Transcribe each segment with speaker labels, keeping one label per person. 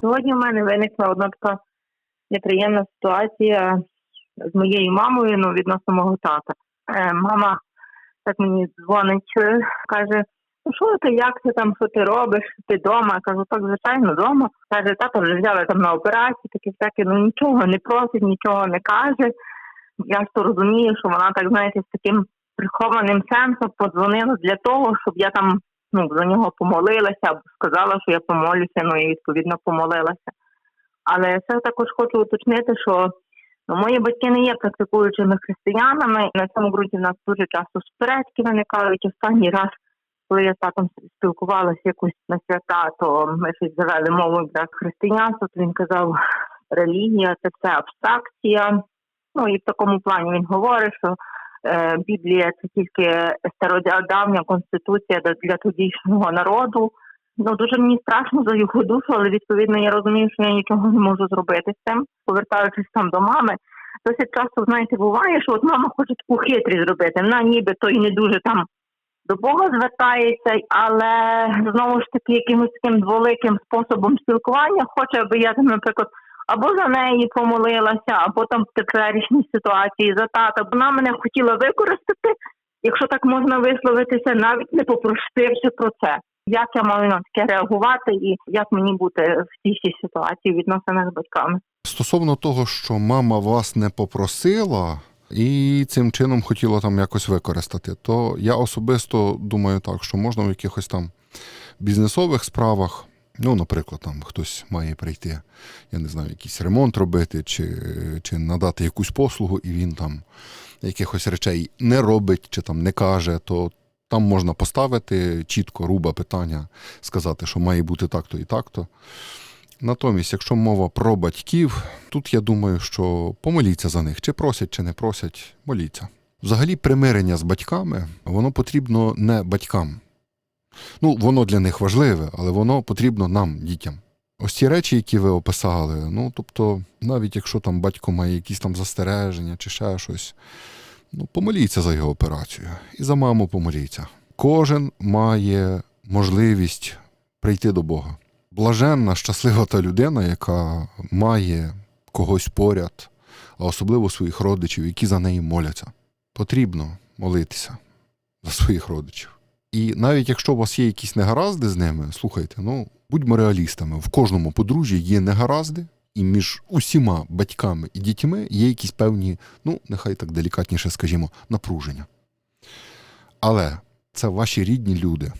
Speaker 1: Сьогодні в мене виникла одна така неприємна ситуація з моєю мамою, ну, відносно мого тата. Е, мама так мені дзвонить, е, каже: ну що ти, як ти там, що ти робиш? Ти вдома? Кажу, так, звичайно, вдома. Каже, тато вже взяли там на операцію, таке всяке, ну нічого не просить, нічого не каже. Я ж то розумію, що вона так, знаєте, з таким прихованим сенсом подзвонила для того, щоб я там ну, за нього помолилася, сказала, що я помолюся, ну і відповідно помолилася. Але це також хочу уточнити, що ну, мої батьки не є практикуючими християнами. На цьому ґрунті в нас дуже часто суперечки виникають. Останній раз, коли я з татом спілкувалася якось на свята, то ми щось завели мову для християнства, то він казав, релігія це все абстракція. Ну і в такому плані він говорить, що Біблія це тільки стародавня конституція для- тодішнього народу. Ну дуже мені страшно за його душу, але відповідно я розумію, що я нічого не можу зробити з цим, повертаючись там до мами. Досить часто, знаєте, буває, що от мама хоче таку хитрість зробити. Вона ніби то і не дуже там до Бога звертається, але знову ж таки якимось таким дволиким способом спілкування хоче, аби я наприклад, або за неї помолилася, або там в теперішній ситуації за тата. Вона мене хотіла використати, якщо так можна висловитися, навіть не попросивши про це. Як я маю на таке реагувати і як мені бути в цій ситуації відносинах з батьками?
Speaker 2: Стосовно того, що мама вас не попросила і цим чином хотіла там якось використати, то я особисто думаю так, що можна в якихось там бізнесових справах. Ну, наприклад, там хтось має прийти, я не знаю, якийсь ремонт робити, чи, чи надати якусь послугу, і він там якихось речей не робить, чи там не каже, то там можна поставити чітко руба питання, сказати, що має бути так-то і так-то. Натомість, якщо мова про батьків, тут я думаю, що помоліться за них, чи просять, чи не просять, моліться. Взагалі, примирення з батьками, воно потрібно не батькам. Ну, воно для них важливе, але воно потрібно нам, дітям. Ось ці речі, які ви описали, ну тобто, навіть якщо там батько має якісь там застереження чи ще щось, ну помоліться за його операцію і за маму помоліться. Кожен має можливість прийти до Бога. Блаженна, щаслива та людина, яка має когось поряд, а особливо своїх родичів, які за неї моляться. Потрібно молитися за своїх родичів. І навіть якщо у вас є якісь негаразди з ними, слухайте, ну будьмо реалістами, в кожному подружжі є негаразди, і між усіма батьками і дітьми є якісь певні, ну нехай так делікатніше скажімо, напруження. Але це ваші рідні люди.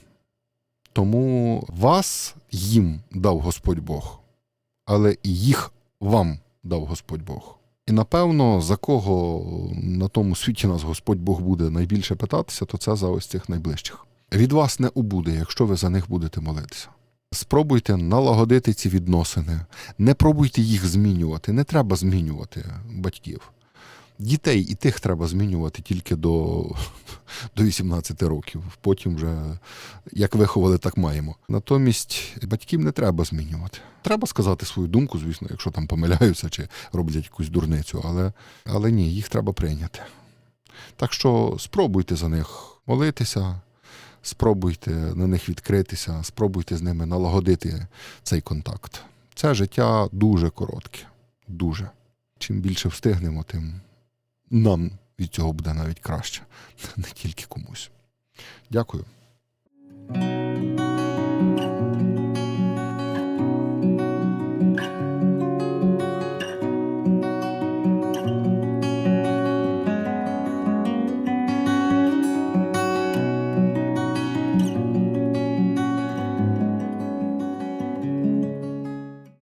Speaker 2: Тому вас їм дав Господь Бог, але і їх вам дав Господь Бог. І напевно, за кого на тому світі нас Господь Бог буде найбільше питатися, то це за ось цих найближчих. Від вас не убуде, якщо ви за них будете молитися. Спробуйте налагодити ці відносини, не пробуйте їх змінювати. Не треба змінювати батьків. Дітей і тих треба змінювати тільки до, до 18 років. Потім вже як виховали, так маємо. Натомість батьків не треба змінювати. Треба сказати свою думку, звісно, якщо там помиляються чи роблять якусь дурницю, але, але ні, їх треба прийняти. Так що спробуйте за них молитися, спробуйте на них відкритися, спробуйте з ними налагодити цей контакт. Це життя дуже коротке, дуже. Чим більше встигнемо, тим нам від цього буде навіть краще, не тільки комусь. Дякую.